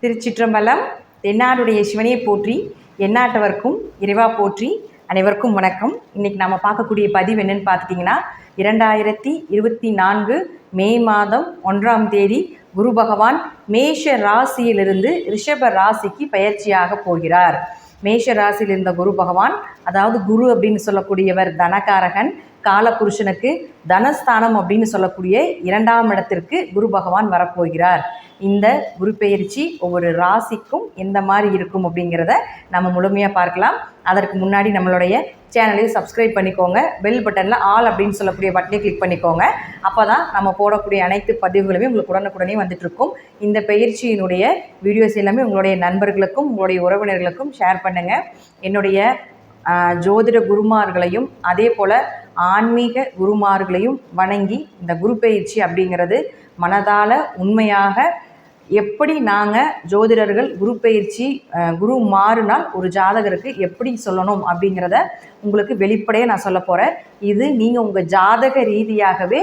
திருச்சிற்றம்பலம் தென்னாடுடைய சிவனையை போற்றி எந்நாட்டவர்க்கும் இறைவா போற்றி அனைவருக்கும் வணக்கம். இன்னைக்கு நம்ம பார்க்கக்கூடிய பதிவு என்னன்னு பார்த்துட்டிங்கன்னா இரண்டாயிரத்தி இருபத்தி நான்கு மே மாதம் ஒன்றாம் தேதி குரு பகவான் மேஷ ராசியிலிருந்து ரிஷப ராசிக்கு பயிற்சியாக போகிறார். மேஷ ராசியில் இருந்த குரு பகவான் அதாவது குரு அப்படின்னு சொல்லக்கூடியவர் தனகாரகன் காலபுருஷனுக்கு தனஸ்தானம் அப்படின்னு சொல்லக்கூடிய இரண்டாம் இடத்திற்கு குரு பகவான் வரப்போகிறார். இந்த குரு பெயர்ச்சி ஒவ்வொரு ராசிக்கும் எந்த மாதிரி இருக்கும் அப்படிங்கிறத நம்ம முழுமையாக பார்க்கலாம். அதற்கு முன்னாடி நம்மளுடைய சேனலையும் சப்ஸ்கிரைப் பண்ணிக்கோங்க. பெல் பட்டனில் ஆல் அப்படின்னு சொல்லக்கூடிய பட்டனை கிளிக் பண்ணிக்கோங்க. அப்போ தான் நம்ம போடக்கூடிய அனைத்து பதிவுகளுமே உங்களுக்கு உடனுக்குடனே வந்துட்டுருக்கும். இந்த பயிற்சியினுடைய வீடியோஸ் எல்லாமே உங்களுடைய நண்பர்களுக்கும் உங்களுடைய உறவினர்களுக்கும் ஷேர் பண்ணுங்கள் என்னுடைய ஜோதிட குருமார்களையும் அதே போல் ஆன்மீக குருமார்களையும் வணங்கி இந்த குரு பயிற்சி அப்படிங்கிறது மனதால் உண்மையாக எப்படி நாங்கள் ஜோதிடர்கள் குரு பயிற்சி குரு மாறுனால் ஒரு ஜாதகருக்கு எப்படி சொல்லணும் அப்படிங்கிறத உங்களுக்கு வெளிப்படையாக நான் சொல்ல போகிறேன் இது நீங்கள் உங்கள் ஜாதக ரீதியாகவே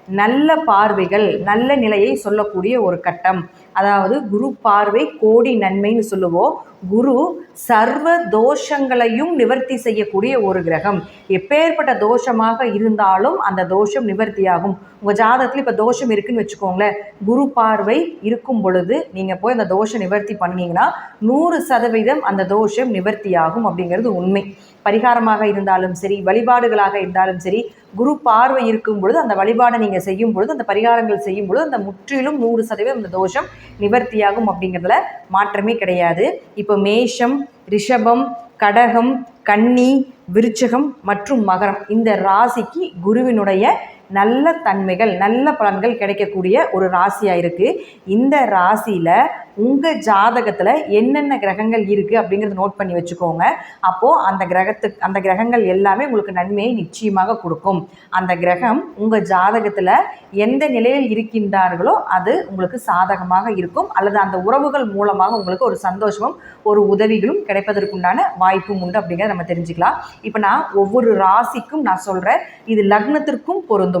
நல்ல பார்வைகள் நல்ல நிலையை சொல்லக்கூடிய ஒரு கட்டம். அதாவது குரு பார்வை கோடி நன்மைன்னு சொல்லுவோம். குரு சர்வ தோஷங்களையும் நிவர்த்தி செய்யக்கூடிய ஒரு கிரகம். எப்பேற்பட்ட தோஷமாக இருந்தாலும் அந்த தோஷம் நிவர்த்தியாகும். உங்கள் ஜாதகத்தில் இப்போ தோஷம் இருக்குன்னு வச்சுக்கோங்களேன். குரு பார்வை இருக்கும் பொழுது நீங்கள் போய் அந்த தோஷம் நிவர்த்தி பண்ணீங்கன்னா நூறு சதவீதம் அந்த தோஷம் நிவர்த்தியாகும் அப்படிங்கிறது உண்மை. பரிகாரமாக இருந்தாலும் சரி வழிபாடுகளாக இருந்தாலும் சரி குரு பார்வை இருக்கும் பொழுது அந்த வழிபாடை நீங்கள் செய்யும் பொழுது அந்த பரிகாரங்கள் செய்யும் பொழுது அந்த முற்றிலும் நூறு சதவீதம் அந்த தோஷம் நிவர்த்தியாகும் அப்படிங்கிறதுல மாற்றமே கிடையாது. இப்போ மேஷம் ரிஷபம் கடகம் கன்னி விருச்சகம் மற்றும் மகரம். இந்த ராசிக்கு குருவினுடைய நல்ல தன்மைகள் நல்ல பலன்கள் கிடைக்கக்கூடிய ஒரு ராசியாக இருக்குது இந்த ராசியில் உங்கள் ஜாதகத்தில் என்னென்ன கிரகங்கள் இருக்குது அப்படிங்கிறத நோட் பண்ணி வச்சுக்கோங்க. அப்போது அந்த கிரகத்துக்கு அந்த கிரகங்கள் எல்லாமே உங்களுக்கு நன்மையை நிச்சயமாக கொடுக்கும். அந்த கிரகம் உங்கள் ஜாதகத்தில் எந்த நிலையில் இருக்கின்றார்களோ அது உங்களுக்கு சாதகமாக இருக்கும். அல்லது அந்த உறவுகள் மூலமாக உங்களுக்கு ஒரு சந்தோஷமும் ஒரு உதவிகளும் கிடைப்பதற்குண்டான வாய்ப்பும் உண்டு அப்படிங்கிறத நம்ம தெரிஞ்சுக்கலாம். இப்போ நான் ஒவ்வொரு ராசிக்கும் நான் சொல்கிறேன் இது லக்னத்திற்கும் பொருந்தும்.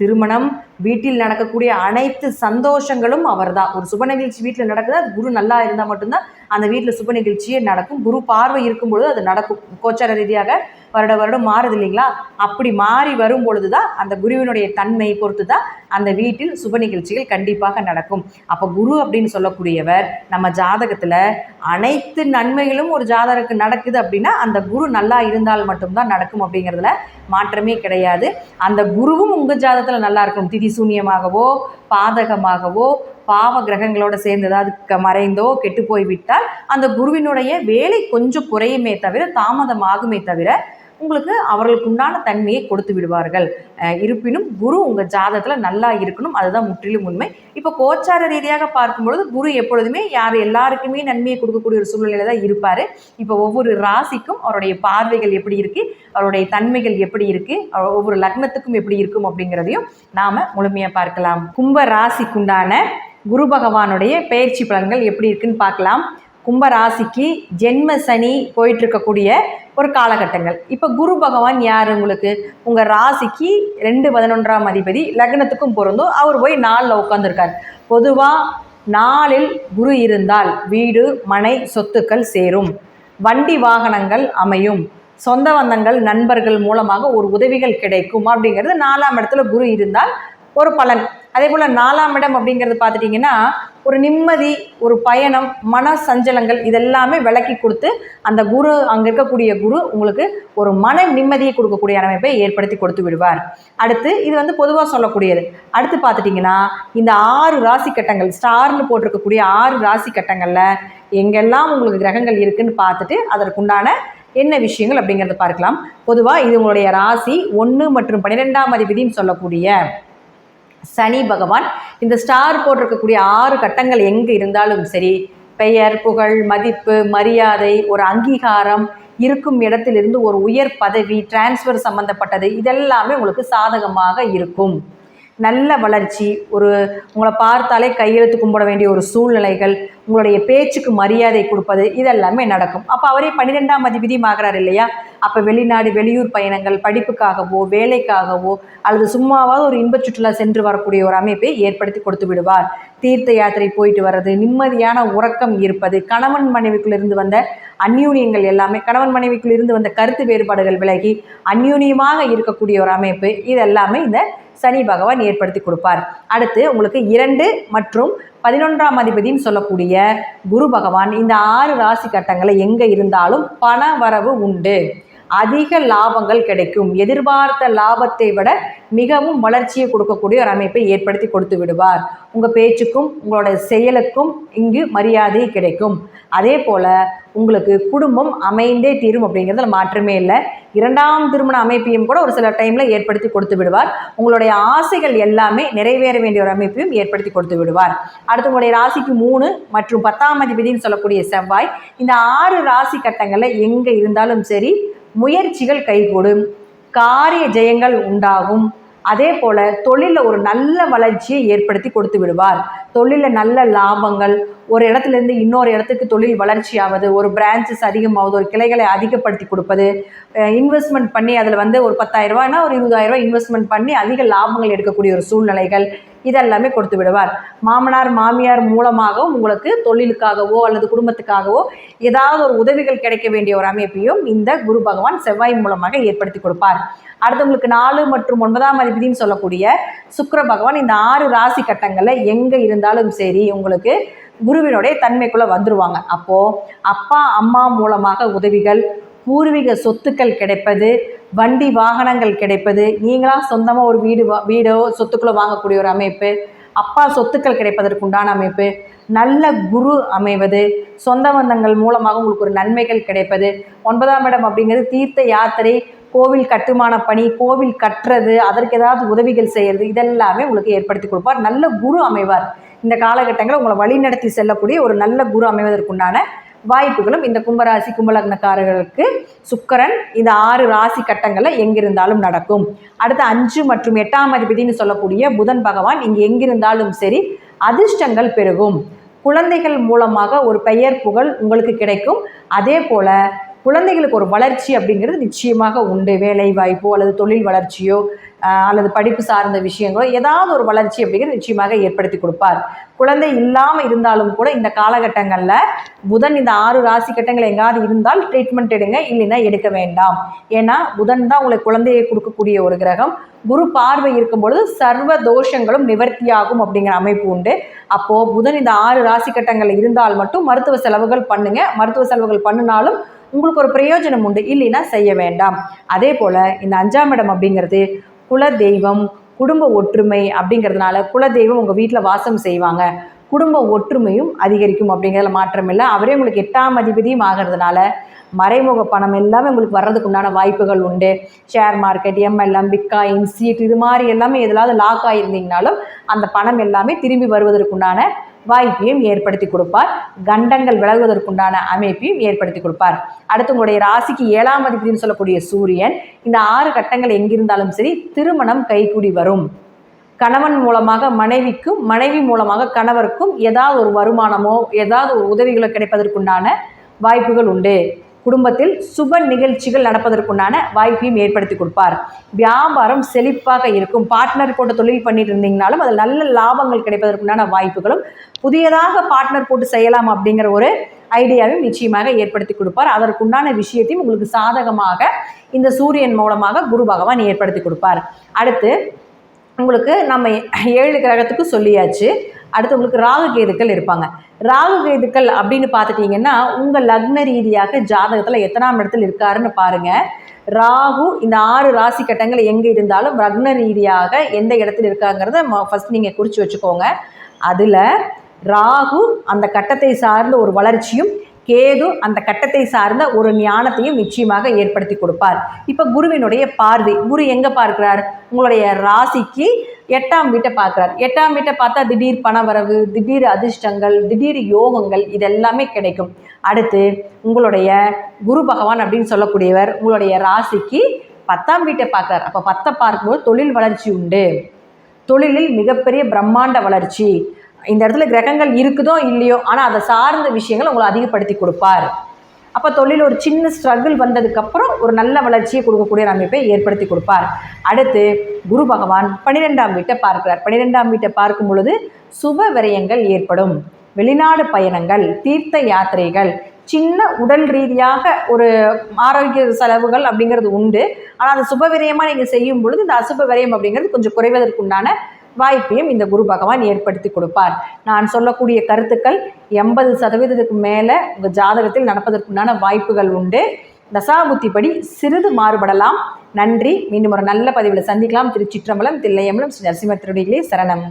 திருமணம் வீட்டில் நடக்கக்கூடிய அனைத்து சந்தோஷங்களும் அவர்தான். ஒரு சுப நிகழ்ச்சி வீட்டில் நடக்குது அது குரு நல்லா இருந்தால் மட்டும்தான் அந்த வீட்டில் சுப நிகழ்ச்சியே நடக்கும். குரு பார்வை இருக்கும் பொழுது அது நடக்கும். கோச்சார ரீதியாக வருட வருடம் மாறுது இல்லைங்களா? அப்படி மாறி வரும் பொழுது தான் அந்த குருவினுடைய தன்மையை பொறுத்து தான் அந்த வீட்டில் சுப நிகழ்ச்சிகள் கண்டிப்பாக நடக்கும். அப்போ குரு அப்படின்னு சொல்லக்கூடியவர் நம்ம ஜாதகத்தில் அனைத்து நன்மைகளும் ஒரு ஜாதகருக்கு நடக்குது அப்படின்னா அந்த குரு நல்லா இருந்தால் மட்டும்தான் நடக்கும் அப்படிங்கிறதுல மாற்றமே கிடையாது. அந்த குருவும் உங்கள் ஜாதகத்தில் நல்லா இருக்கும் திதி சூன்யமாகவோ பாதகமாகவோ பாவ கிரகங்களோட சேர்ந்து ஏதாவது க மறைந்தோ கெட்டு போய்விட்டால் அந்த குருவினுடைய வேலை கொஞ்சம் குறையுமே தவிர தாமதமாகுமே தவிர உங்களுக்கு அவர்களுக்கு உண்டான தன்மையை கொடுத்து விடுவார்கள். இருப்பினும் குரு உங்கள் ஜாதகத்தில் நல்லா இருக்கணும். அதுதான் முற்றிலும் உண்மை. இப்போ கோச்சார ரீதியாக பார்க்கும்பொழுது குரு எப்பொழுதுமே யார் எல்லாருக்குமே நன்மையை கொடுக்கக்கூடிய ஒரு சூழ்நிலையில தான் இருப்பார். இப்போ ஒவ்வொரு ராசிக்கும் அவருடைய பார்வைகள் எப்படி இருக்குது அவருடைய தன்மைகள் எப்படி இருக்குது ஒவ்வொரு லக்னத்துக்கும் எப்படி இருக்கும் அப்படிங்கிறதையும் நாம் முழுமையாக பார்க்கலாம். கும்ப ராசிக்குண்டான குரு பகவானுடைய பயிற்சி பலன்கள் எப்படி இருக்குன்னு பார்க்கலாம். கும்பராசிக்கு ஜென்ம சனி போயிட்டு இருக்கக்கூடிய ஒரு காலகட்டங்கள். இப்போ குரு பகவான் யார் உங்களுக்கு? உங்கள் ராசிக்கு ரெண்டு பதினொன்றாம் அதிபதி லக்னத்துக்கும் பொருந்தும். அவர் போய் நாளில் உட்காந்துருக்கார் பொதுவாக நாளில் குரு இருந்தால் வீடு மனை சொத்துக்கள் சேரும். வண்டி வாகனங்கள் அமையும். சொந்த பந்தங்கள் நண்பர்கள் மூலமாக ஒரு உதவிகள் கிடைக்கும். அப்படிங்கிறது நாலாம் இடத்துல குரு இருந்தால் ஒரு பலன். அதே போல் நாலாம் இடம் அப்படிங்கிறது பார்த்துட்டிங்கன்னா ஒரு நிம்மதி ஒரு பயணம் மன சஞ்சலங்கள் இதெல்லாமே விளக்கி கொடுத்து அந்த குரு அங்கே இருக்கக்கூடிய குரு உங்களுக்கு ஒரு மன நிம்மதியை கொடுக்கக்கூடிய அமைப்பை ஏற்படுத்தி கொடுத்து விடுவார். அடுத்து இது வந்து பொதுவாக சொல்லக்கூடியது. அடுத்து பார்த்துட்டிங்கன்னா இந்த ஆறு ராசி கட்டங்கள் ஸ்டார்னு போட்டிருக்கக்கூடிய ஆறு ராசி கட்டங்களில் எங்கெல்லாம் உங்களுக்கு கிரகங்கள் இருக்குன்னு பார்த்துட்டு அதற்குண்டான என்ன விஷயங்கள் அப்படிங்கிறத பார்க்கலாம். பொதுவாக இது உங்களுடைய ராசி ஒன்று மற்றும் பன்னிரெண்டாம் அதிபதினு சொல்லக்கூடிய சனி பகவான். இந்த ஸ்டார் போட்டிருக்கக்கூடிய ஆறு கட்டங்கள் எங்கே இருந்தாலும் சரி பெயர் புகழ் மதிப்பு மரியாதை ஒரு அங்கீகாரம் இருக்கும் இடத்திலிருந்து ஒரு உயர் பதவி டிரான்ஸ்ஃபர் சம்மந்தப்பட்டது இதெல்லாமே உங்களுக்கு சாதகமாக இருக்கும். நல்ல வளர்ச்சி ஒரு உங்களை பார்த்தாலே கையெழுத்து கும்பிட வேண்டிய ஒரு சூழ்நிலைகள் உங்களுடைய பேச்சுக்கு மரியாதை கொடுப்பது இதெல்லாமே நடக்கும். அப்போ அவரே பன்னிரெண்டாம் அதிபதியும் ஆகிறார் இல்லையா? அப்போ வெளிநாடு வெளியூர் பயணங்கள் படிப்புக்காகவோ வேலைக்காகவோ அல்லது சும்மாவாவது ஒரு இன்பச் சுற்றுலா சென்று வரக்கூடிய ஒரு அமைப்பை ஏற்படுத்தி கொடுத்து விடுவார். தீர்த்த யாத்திரை போயிட்டு வர்றது நிம்மதியான உறக்கம் இருப்பது கணவன் மனைவிக்குள்ளிருந்து வந்த அந்யூனியங்கள் எல்லாமே கணவன் மனைவிக்குள்ளிருந்து வந்த கருத்து வேறுபாடுகள் விலகி அந்யூனியமாக இருக்கக்கூடிய ஒரு அமைப்பு இதெல்லாமே இந்த சனி பகவான் ஏற்படுத்தி கொடுப்பார். அடுத்து உங்களுக்கு இரண்டு மற்றும் பதினொன்றாம் அதிபதினு சொல்லக்கூடிய குரு பகவான் இந்த ஆறு ராசி கட்டங்களை எங்கே இருந்தாலும் பண வரவு உண்டு. அதிக லாபங்கள் கிடைக்கும். எதிர்பார்த்த லாபத்தை விட மிகவும் வளர்ச்சியை கொடுக்கக்கூடிய ஒரு அமைப்பை ஏற்படுத்தி கொடுத்து விடுவார். உங்கள் பேச்சுக்கும் உங்களோட செயலுக்கும் இங்கு மரியாதை கிடைக்கும். அதே போல் உங்களுக்கு குடும்பம் அமைந்தே தீரும் அப்படிங்கிறதுல மாற்றமே இல்லை. இரண்டாம் திருமண அமைப்பையும் கூட ஒரு சில டைமில் ஏற்படுத்தி கொடுத்து விடுவார். உங்களுடைய ஆசைகள் எல்லாமே நிறைவேற வேண்டிய ஒரு அமைப்பையும் ஏற்படுத்தி கொடுத்து விடுவார். அடுத்து உங்களுடைய ராசிக்கு மூணு மற்றும் பத்தாம் அதிபதினு சொல்லக்கூடிய செவ்வாய் இந்த ஆறு ராசி கட்டங்களில் எங்கே இருந்தாலும் சரி முயற்சிகள் கைகூடும். காரிய ஜெயங்கள் உண்டாகும். அதே போல் தொழிலில் ஒரு நல்ல வளர்ச்சியை ஏற்படுத்தி கொடுத்து விடுவார். தொழிலில் நல்ல லாபங்கள் ஒரு இடத்துலேருந்து இன்னொரு இடத்துக்கு தொழில் வளர்ச்சி ஆவது ஒரு பிரான்ச்சஸ் அதிகமாகுது ஒரு கிளைகளை அதிகப்படுத்தி கொடுப்பது இன்வெஸ்ட்மெண்ட் பண்ணி அதில் வந்து ஒரு பத்தாயிரம் ஒரு இருபதாயிரரூபா இன்வெஸ்ட்மெண்ட் பண்ணி அதிக லாபங்கள் எடுக்கக்கூடிய ஒரு சூழ்நிலைகள் இதெல்லாமே கொடுத்து விடுவார். மாமனார் மாமியார் மூலமாகவும் உங்களுக்கு தொழிலுக்காகவோ அல்லது குடும்பத்துக்காகவோ ஏதாவது ஒரு உதவிகள் கிடைக்க வேண்டிய ஒரு அமைப்பையும் இந்த குரு பகவான் செவ்வாய் மூலமாக ஏற்படுத்தி கொடுப்பார். அடுத்து உங்களுக்கு நாலு மற்றும் ஒன்பதாம் அதிபதினு சொல்லக்கூடிய சுக்கர பகவான் இந்த ஆறு ராசி கட்டங்களில் எங்கே இருந்தாலும் சரி உங்களுக்கு குருவினுடைய தன்மைக்குள்ளே வந்துருவாங்க. அப்போது அப்பா அம்மா மூலமாக உதவிகள் பூர்வீக சொத்துக்கள் கிடைப்பது வண்டி வாகனங்கள் கிடைப்பது நீங்களாக சொந்தமாக ஒரு வீடு வா வீடோ சொத்துக்களோ வாங்கக்கூடிய ஒரு அமைப்பு அப்பா சொத்துக்கள் கிடைப்பதற்குண்டான அமைப்பு நல்ல குரு அமைவது சொந்த பந்தங்கள் மூலமாக உங்களுக்கு ஒரு நன்மைகள் கிடைப்பது. ஒன்பதாம் இடம் அப்படிங்கிறது தீர்த்த யாத்திரை கோவில் கட்டுமான பணி கோவில் கட்டுறது அதற்கு ஏதாவது உதவிகள் செய்கிறது இதெல்லாமே உங்களுக்கு ஏற்படுத்தி கொடுப்பார். நல்ல குரு அமைவார். இந்த காலகட்டங்களில் உங்களை வழிநடத்தி செல்லக்கூடிய ஒரு நல்ல குரு அமைவதற்குண்டான வாய்ப்புகளும் இந்த கும்பராசி கும்பலக்னக்காரர்களுக்கு சுக்கரன் இந்த ஆறு ராசி கட்டங்களில் எங்கிருந்தாலும் நடக்கும். அடுத்த அஞ்சு மற்றும் எட்டாம் அதிபதினு சொல்லக்கூடிய புதன் பகவான் இங்கே எங்கிருந்தாலும் சரி அதிர்ஷ்டங்கள் பெருகும். குழந்தைகள் மூலமாக ஒரு பெயர் புகழ் உங்களுக்கு கிடைக்கும். அதே போல் குழந்தைகளுக்கு ஒரு வளர்ச்சி அப்படிங்கிறது நிச்சயமாக உண்டு. வேலை வாய்ப்போ அல்லது தொழில் வளர்ச்சியோ அல்லது படிப்பு சார்ந்த விஷயங்களோ ஏதாவது ஒரு வளர்ச்சி அப்படிங்கிறது நிச்சயமாக ஏற்படுத்தி கொடுப்பார். குழந்தை இல்லாமல் இருந்தாலும் கூட இந்த காலகட்டங்களில் புதன் இந்த ஆறு ராசி கட்டங்கள் எங்காவது இருந்தால் ட்ரீட்மெண்ட் எடுங்க இல்லைன்னா எடுக்க வேண்டாம். ஏன்னா புதன் தான் உங்களுக்கு குழந்தையை கொடுக்கக்கூடிய ஒரு கிரகம். குரு பார்வை இருக்கும் பொழுது சர்வ தோஷங்களும் நிவர்த்தியாகும் அப்படிங்கிற அமைப்பு உண்டு. அப்போது புதன் இந்த ஆறு ராசி கட்டங்கள் இருந்தால் மட்டும் மருத்துவ செலவுகள் பண்ணுங்க. மருத்துவ செலவுகள் பண்ணினாலும் உங்களுக்கு ஒரு பிரயோஜனம் உண்டு இல்லைன்னா செய்ய வேண்டாம். அதே போல் இந்த அஞ்சாம் இடம் அப்படிங்கிறது குல தெய்வம் குடும்ப ஒற்றுமை அப்படிங்கிறதுனால குல தெய்வம் உங்கள் வீட்டில் வாசம் செய்வாங்க. குடும்ப ஒற்றுமையும் அதிகரிக்கும் அப்படிங்கிறதுல மாற்றம் இல்லை. அவரே உங்களுக்கு எட்டாம் அதிபதியும் ஆகிறதுனால மறைமுக பணம் எல்லாமே உங்களுக்கு வர்றதுக்கு உண்டான வாய்ப்புகள் உண்டு. Share market MLM bitcoin chit இது மாதிரி எல்லாமே எதிலாவது லாக் ஆகியிருந்தீங்கனாலும் அந்த பணம் எல்லாமே திரும்பி வருவதற்குண்டான வாய்ப்பையும் ஏற்படுத்தி கொடுப்பார். கண்டங்கள் விலகுவதற்குண்டான அமைப்பையும் ஏற்படுத்தி கொடுப்பார். அடுத்து உங்களுடைய ராசிக்கு ஏழாம் அதிபதினு சொல்லக்கூடிய சூரியன் இந்த ஆறு கட்டங்கள் எங்கிருந்தாலும் சரி திருமணம் கைகூடி வரும். கணவன் மூலமாக மனைவிக்கும் மனைவி மூலமாக கணவருக்கும் ஏதாவது ஒரு வருமானமோ ஏதாவது ஒரு உதவிகளோ கிடைப்பதற்குண்டான வாய்ப்புகள் உண்டு. குடும்பத்தில் சுப நிகழ்ச்சிகள் நடப்பதற்குண்டான வாய்ப்பையும் ஏற்படுத்தி கொடுப்பார். வியாபாரம் செழிப்பாக இருக்கும். பார்ட்னர் போட்டு தொழில் பண்ணிட்டு இருந்தீங்கனாலும் அதில் நல்ல லாபங்கள் கிடைப்பதற்குண்டான வாய்ப்புகளும் புதியதாக பார்ட்னர் போட்டு செய்யலாம் அப்படிங்கிற ஒரு ஐடியாவையும் நிச்சயமாக ஏற்படுத்தி கொடுப்பார். அதற்குண்டான விஷயத்தையும் உங்களுக்கு சாதகமாக இந்த சூரியன் மூலமாக குரு பகவான் ஏற்படுத்தி கொடுப்பார். அடுத்து உங்களுக்கு நம்ம ஏழு கிரகத்துக்கு சொல்லியாச்சு. அடுத்து உங்களுக்கு ராகு கேதுக்கள் இருப்பாங்க. ராகு கேதுக்கள் அப்படின்னு பார்த்துட்டிங்கன்னா உங்கள் லக்ன ரீதியாக ஜாதகத்தில் எத்தனாம் இடத்துல இருக்காருன்னு பாருங்கள் ராகு இந்த ஆறு ராசி கட்டங்கள் எங்கே இருந்தாலும் லக்ன ரீதியாக எந்த இடத்துல இருக்காங்கிறத ஃபஸ்ட் நீங்கள் குறித்து வச்சுக்கோங்க. அதில் ராகு அந்த கட்டத்தை சார்ந்த ஒரு வளர்ச்சியும் கேது அந்த கட்டத்தை சார்ந்த ஒரு ஞானத்தையும் நிச்சயமாக ஏற்படுத்தி கொடுப்பார். இப்போ குருவினுடைய பார்வை குரு எங்கே பார்க்கிறார்? உங்களுடைய ராசிக்கு எட்டாம் வீட்டை பார்க்குறார். எட்டாம் வீட்டை பார்த்தா திடீர் பணவரவு திடீர் அதிர்ஷ்டங்கள் திடீர் யோகங்கள் இதெல்லாமே கிடைக்கும். அடுத்து உங்களுடைய குரு பகவான் அப்படின்னு சொல்லக்கூடியவர் உங்களுடைய ராசிக்கு பத்தாம் வீட்டை பார்க்குறார். அப்போ பத்தை பார்க்கும்போது தொழில் வளர்ச்சி உண்டு. தொழிலில் மிகப்பெரிய பிரம்மாண்ட வளர்ச்சி. இந்த இடத்துல கிரகங்கள் இருக்குதோ இல்லையோ ஆனால் அதை சார்ந்த விஷயங்கள் உங்களை அதிகப்படுத்தி கொடுப்பார். அப்போ தொழில் ஒரு சின்ன ஸ்ட்ரகிள் வந்ததுக்கப்புறம் ஒரு நல்ல வளர்ச்சியை கொடுக்கக்கூடிய அமைப்பை ஏற்படுத்தி கொடுப்பார். அடுத்து குரு பகவான் பன்னிரெண்டாம் வீட்டை பார்க்கிறார். பன்னிரெண்டாம் வீட்டை பார்க்கும் பொழுது சுப விரயங்கள் ஏற்படும். வெளிநாடு பயணங்கள் தீர்த்த யாத்திரைகள் சின்ன உடல் ரீதியாக ஒரு ஆரோக்கிய செலவுகள் அப்படிங்கிறது உண்டு. ஆனால் அது சுப விரயமாக நீங்கள் செய்யும் பொழுது இந்த அசுப விரயம் அப்படிங்கிறது கொஞ்சம் குறைவதற்குண்டான வாய்ப்பையும் இந்த குரு பகவான் ஏற்படுத்தி கொடுப்பார். நான் சொல்லக்கூடிய கருத்துக்கள் எண்பது சதவீதத்துக்கு மேலே உங்கள் ஜாதகத்தில் நடப்பதற்குண்டான வாய்ப்புகள் உண்டு. தசாபுத்திப்படி சிறிது மாறுபடலாம். நன்றி. மீண்டும் ஒரு நல்ல பதிவில் சந்திக்கலாம். திருச்சிற்றம்பலம் தில்லையம்பலம் ஸ்ரீ நரசிம்மத்திருடிகளே சரணம்.